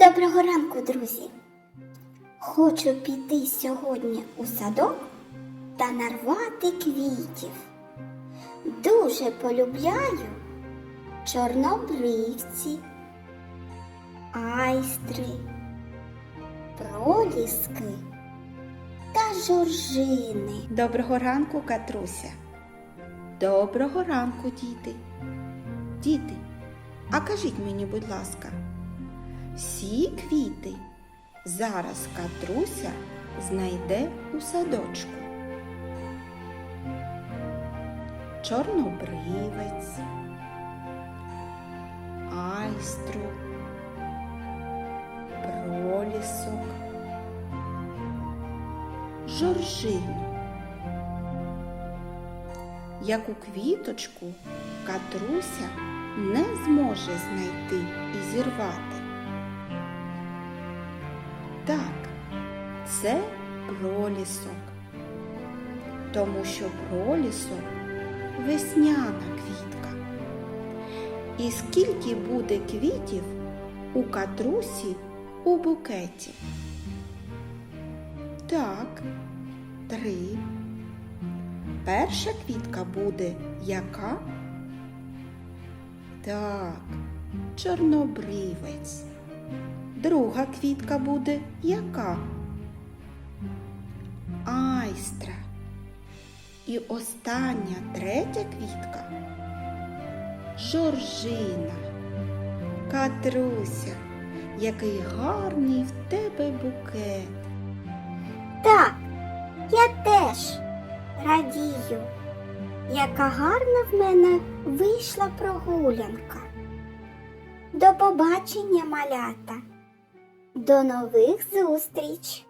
Доброго ранку, друзі! Хочу піти сьогодні у садок та нарвати квітів. Дуже полюбляю чорнобривці, айстри, проліски та жоржини. Доброго ранку, Катруся. Доброго ранку, діти. Діти, а кажіть мені, будь ласка, всі квіти зараз Катруся знайде у садочку. Чорнобривець, айстру, пролісок, жоржину. Яку квіточку Катруся не зможе знайти і зірвати. Це пролісок, тому що пролісок весняна квітка. І скільки буде квітів у катрусі у букеті? Так, три. Перша квітка буде яка? Так, чорнобривець. Друга квітка буде яка? Айстра. І остання третя квітка Жоржина. Катруся, який гарний в тебе букет. Так, я теж радію, яка гарна в мене вийшла прогулянка. До побачення, малята. До нових зустріч!